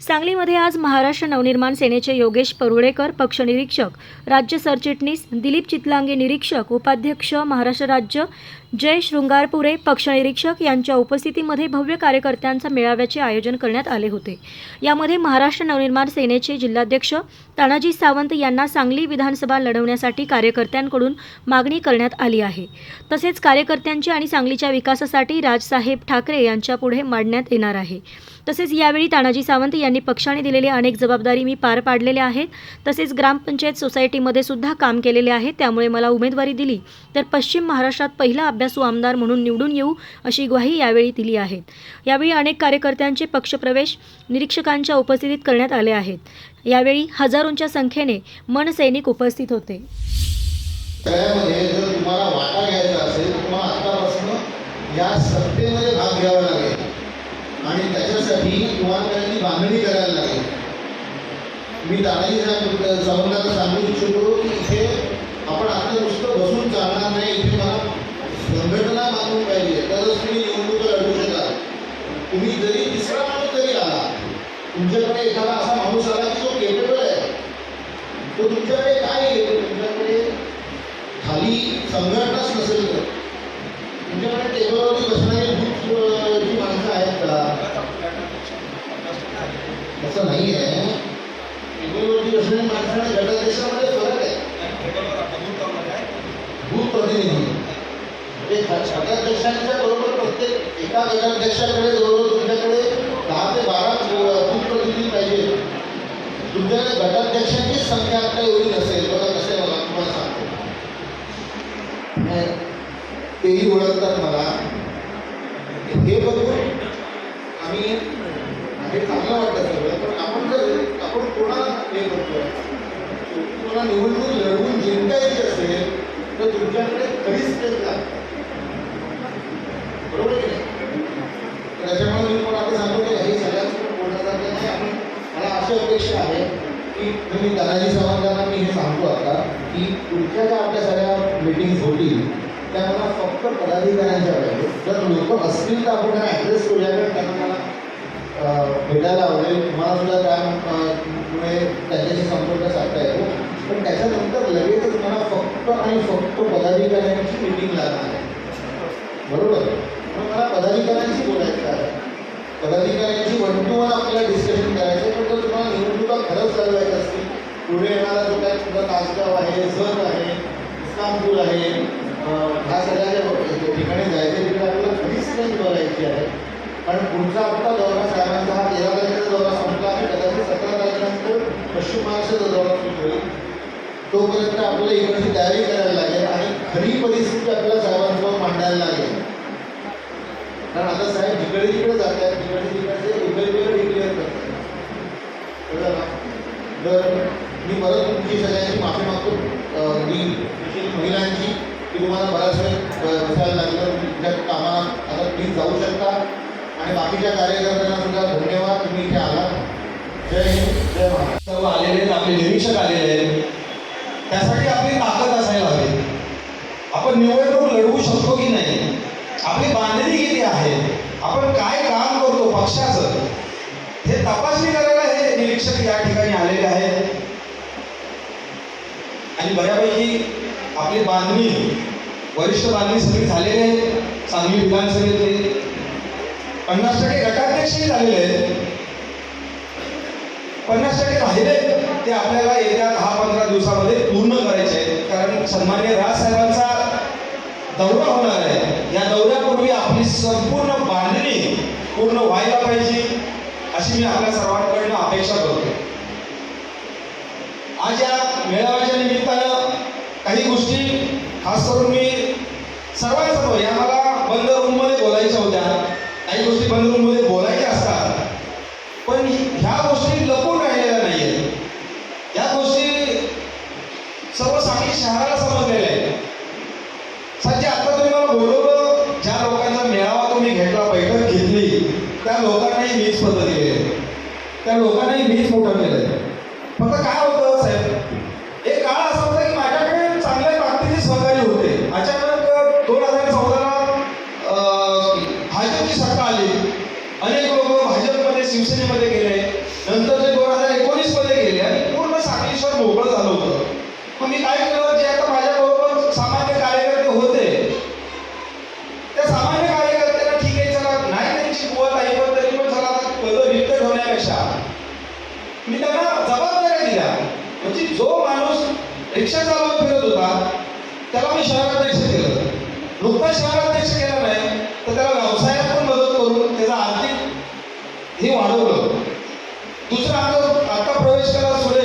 सांगलीमध्ये आज महाराष्ट्र नवनिर्माण सेनेचे योगेश परुळेकर पक्ष निरीक्षक राज्य सरचिटणीस दिलीप चितलांगे निरीक्षक उपाध्यक्ष महाराष्ट्र राज्य जय शृंगारपुरे पक्ष निरीक्षक यांच्या उपस्थितीमध्ये भव्य कार्यकर्त्यांचा मेळाव्याचे आयोजन करण्यात आले होते. यामध्ये महाराष्ट्र नवनिर्माण सेनेचे जिल्हाध्यक्ष तानाजी सावंत यांना सांगली विधानसभा लढवण्यासाठी कार्यकर्त्यांकडून मागणी करण्यात आली आहे. तसेच कार्यकर्त्यांची आणि सांगलीच्या विकासासाठी राजसाहेब ठाकरे यांच्या पुढे मांडण्यात येणार आहे. तसेच यावेळी तानाजी सावंत यांनी पक्षाने दिलेली अनेक जबाबदारी मी पार पाडलेल्या आहेत. तसेच ग्रामपंचायत सोसायटीमध्ये सुद्धा काम केलेले आहे. त्यामुळे मला उमेदवारी दिली. तर पश्चिम महाराष्ट्रात पहिला अभ्यासू आमदार म्हणून निवडून येऊ अशी ग्वाही यावेळी दिली आहे. यावेळी अनेक कार्यकर्त्यांचे पक्षप्रवेश निरीक्षकांच्या उपस्थितीत करण्यात आले आहेत. यावेळी हजारोंच्या संख्येने मनसैनिक उपस्थित होते. जर तुम्हाला वाटा घ्यायचा असेल तुम्हाला आत्तापासून या सत्तेमध्ये भाग घ्यावा लागेल. आणि त्याच्यासाठी तुम्हाला त्यांनी बांधणी करायला लागेल. मी दादाजी साहेब सावंतांना सांगू इच्छितो की इथे आपण आता नुसतं बसून चालणार नाही इथे मला संघटना बांधून पाहिजे. तरच तुम्ही निवडणूक लढू शकाल. तुम्ही जरी तिसरा माणूस जरी आला. तुमच्याकडे एखादा असा माणूस आला की जो केपेबल आहे तो तुमच्याकडे काय आहे? तुमच्याकडे खाली संघटनाच नसेल तर. तुमच्याकडे टेबलवरती बसणारी खूप जी माणसं आहेत का? तसं नाही आहे टेबलवरती बसणारी माणसं आणि गटाध्यक्षामध्ये फरक आहे. भूत प्रतिनिधी. म्हणजे गटाध्यक्षांच्या बरोबर प्रत्येक एका गटाध्यक्षाकडे जवळजवळ तेही ओळखतात मला. हे बघून आम्ही हे चांगलं वाटतं सगळं पण आपण जर आपण कोणाला हे करतोय? कोणा निवडणूक लढवून जिंकायची असेल तर तुमच्याकडे कधीच स्टेप बरोबर की नाही? त्याच्यामुळे मी पण आता सांगतो की हे सगळ्याच बोलण्यासारखं नाही. आपण मला अशी अपेक्षा आहे की तुम्ही दादाजी सावंतांना मी हे सांगतो आता की तुमच्या ज्या आपल्या सगळ्या मिटिंग्स होतील त्या मला फक्त पदाधिकाऱ्यांच्या पाहिजे जर लोक असतील तर आपण त्यांना ॲड्रेस करूया कारण त्यांना मला भेटायला आवडेल. तुम्हाला सुद्धा त्यामुळे त्यांच्याशी संपर्क साधता येतो. पण त्याच्यानंतर लगेचच मला फक्त आणि फक्त पदाधिकाऱ्यांची मिटिंग लागणार आहे. बरोबर? मग मला पदाधिकाऱ्यांशी बोलायचं आहे. पदाधिकाऱ्यांशी वन टू वन आपल्याला डिस्कशन करायचं आहे. पण जर तुम्हाला निवडणुका खरंच चालवायचं असतील पुढे येणारा जो काय तुमचा तासगाव आहे जत आहे इस्लामपूर आहे ह्या सगळ्या ज्या ठिकाणी जायचे तिकडे आपल्याला खरीच नाही बघायची आहे कारण पुढचा आपला दौरा साहेबांचा हा तेरा तारखेचा दौरा संपला आणि कदाचित सतरा तारखेनंतर पश्चिम महाराष्ट्राचा दौरा सुरू होईल तोपर्यंत आपल्याला इकडची तयारी करायला लागेल आणि खरी परिस्थिती आपल्याला साहेबांसमोर मांडायला लागेल कारण आता साहेब जिकडे तिकडे जात आहेत तिकडे तिकडचे वेगवेगळे डिक्लेअर करतात कळलं तर मी परत तुमची सगळ्यांची माफी मागतो मी महिलांची की तुम्हाला बराच वेळ बसायला लागलं तुमच्या कामाला आता तुम्ही जाऊ शकता. आणि बाकीच्या कार्यकर्त्यांना सुद्धा धन्यवाद तुम्ही इथे आलात. जय हिंद जय महाराज सर्व आलेले आहेत आपले निरीक्षक आलेले आहेत. त्यासाठी आपली ताकद असायला हवी. आपण निवडणूक लढवू शकतो की नाही? आपली बांधणी किती आहे? आपण काय काम करतो पक्षाचं? हे तपासणी करायला हे निरीक्षक या ठिकाणी आलेले आहेत. आणि बऱ्यापैकी आपली बांधणी वरिष्ठ बांधणी सगळी झालेली आहे सांगली विधानसभेतले. पन्नास टक्के गटाध्यक्षही झालेले आहेत. पन्नास टक्के राहिले ते आपल्याला येत्या दहा पंधरा दिवसामध्ये पूर्ण करायचे आहेत. कारण सन्मान्य राजसाहेबांचा दौरा होणार आहे. या दौऱ्यापूर्वी आपली संपूर्ण बांधणी पूर्ण व्हायला पाहिजे अशी मी आपल्या सर्वांकडनं अपेक्षा करतो. आज या मेळाव्याच्या निमित्तानं काही गोष्टी खास करून मी सर्वांसमोर या मला बंद रूममध्ये बोलायच्या होत्या. काही गोष्टी बंद रूममध्ये बोलायच्या असतात. पण ह्या गोष्टी लपून राहिलेल्या नाही आहेत या गोष्टी सर्व सांगली शहराला समजलेल्या आहेत. सध्या आता तुम्ही मला बोलवलं ज्या लोकांचा मेळावा तुम्ही घेतला बैठक घेतली त्या लोकांनाही मीच पद दिलेले आहे. त्या लोकांनाही मीच मोठं केलं आहे फक्त काय होतं साहेब? भाजपची मध्ये गेले नंतर ते दोन हजार एकोणीसमध्ये गेले आणि पूर्ण साखळीश्वर मोकळं झालं होतं. मग मी काय केलं जे आता माझ्याबरोबर सामान्य कार्यकर्ते होते त्या सामान्य कार्यकर्त्यांना ठीक आहे चला नाही त्यांची कुवत आहे पण तरी पण चला पद पदं रिक्त ठेवण्यापेक्षा. मी त्यांना जबाबदाऱ्या दिल्या. म्हणजे जो माणूस रिक्षा चालवत फिरत होता त्याला मी शहराध्यक्ष केलं. नुकता शहराध्यक्ष केला नाही. हे वाढवलं. दुसरं आता आता प्रवेश केला सुरेश